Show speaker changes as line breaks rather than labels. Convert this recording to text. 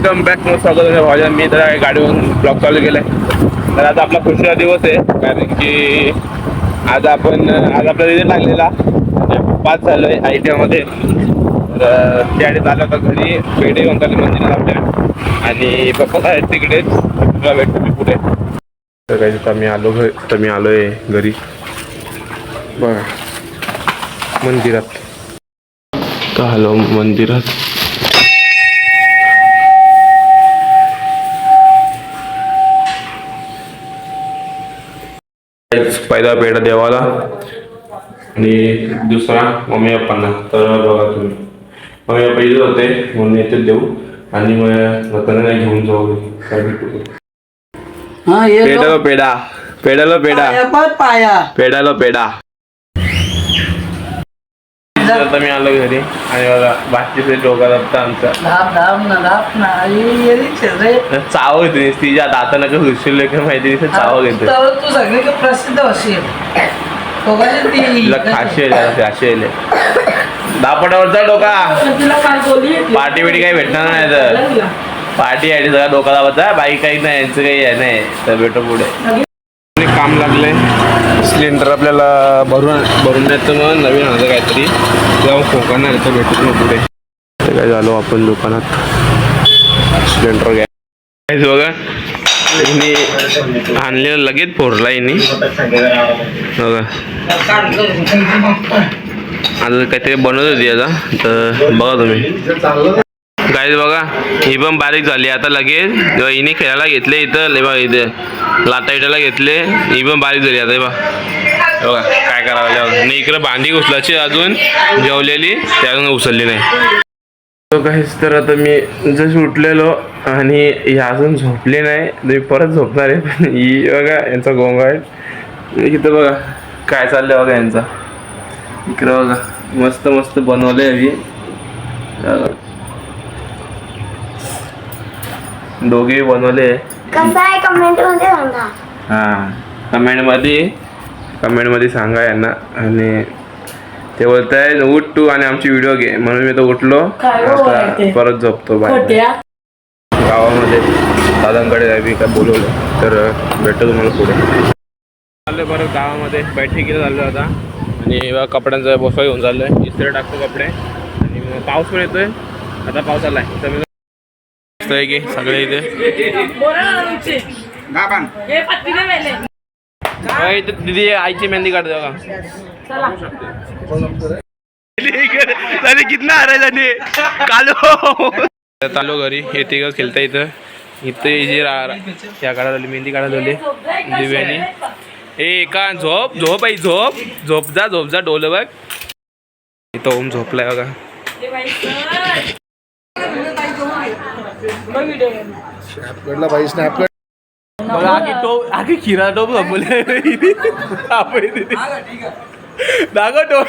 एकदम बॅक मग स्वागत आहे भावजा मी तर गाडीवरून ब्लॉक चालू आहे तर आता आपला खुशीचा दिवस आहे कारण की आज आपण आज आपला रिझल्ट लागलेला. म्हणजे पास झालो आहे आय टी आयमध्ये तर त्याआडीत आलं होता घरी पेढे घेऊन मंदिर मंदिरात आपल्या. आणि पप्पा आहेत तिकडेच तुला भेटतो मी पुढे. तर काही तर मी आलो घरी तर मी आलो आहे घरी. बघा. मंदिरात. तर मंदिरात? पहिला पेढा देवाला आणि दुसरा मम्मी पप्पांना तर बघा तुम्ही. मम्मी पप्पा इथे होते म्हणून येते देऊ. आणि मग घेऊन जाऊ
हा ये
पेढालो पेढा. पेढालो पेढा. आता मी आलो घरी. आणि बघा बाकीचे डोका दाबता आमचा.
ना ना. रे.
चाव घेते तिच्या दातानं कसं घुसले का माहिती नाही चाव घेते
तर तू सगळीकडे प्रसिद्ध होशील ती-
तिला खाशी अशी दापटावरचा डोका. पार्टी बिटी काही भेटणार नाही तर. पार्टी आहे सगळा डोका दाबाचा बाईक काही नाही यांचं काही आहे नाही. तर भेटो पुढे. काम लागले सिलेंडर आपल्याला भरून भरून द्यायचं मग नवीन आणायचं काहीतरी. तेव्हा खोकाणार तर भेटत मग पुढे ते काय झालो आपण दुकानात. सिलेंडर घ्या. काहीच बघा यांनी आणलेलं लगेच फोडला यांनी बघा. आता काहीतरी बनवत होती आता तर बघा तुम्ही. गाईज बघा ही पण बारीक झाली. आता लगेच जेव्हा हिने खेळायला घेतले इथं. ले बघा इथे. लाता इटायला घेतले. ही पण बारीक झाली आता हे बघा. बघा काय करावं लागलं आणि इकडे भांडी उचलायची अजून जेवलेली ते अजून उचलली नाही. काहीच तर आता मी जस उठलेलो आणि ही अजून झोपली नाही. तर मी परत झोपणार आहे. पण ही बघा यांचा गोंगाट इथं बघा काय चाललंय बघा यांचा. इकडं बघा मस्त मस्त बनवलंय मी बघा. दोघे बनवले.
कसं आहे कमेंटमध्ये सांगा.
हां कमेंटमध्ये कमेंटमध्ये सांगा यांना. आणि ते बोलत आहे उठ तू आणि आमची व्हिडिओ घे. म्हणून मी तो उठलो.
काय हो
आता? परत झोपतो बाय
खोट्या.
गावामध्ये दादांकडे जावी काय बोलवलं तर भेटतो तुम्हाला पुढे. चाललोय परत गावामध्ये बैठकीला चाललो आता. आणि बघा कपड्यांचा बोसा घेऊन चाललोय. इस्त्री टाकतो कपडे. आणि मग पाऊस पण येतोय. आता पाऊस आलाय. तर मी मस्त आहे की सगळे इथे. दीदी आईची मेहंदी काढते झाली कितना रहा है कालो. चालू घरी येते का खेळता इथं. इथे जे रा- रा- या काढायला मेहंदी काढायला आली. दिव्यानी. ए का झोप झोप आई झोप. झोप जा झोप जा डोलं बघ. इथं ओम झोपलाय बघा.
कडला भाई स्नॅप
बघा आगी टोप आगी खिरा टोप झोपले दाखव टोप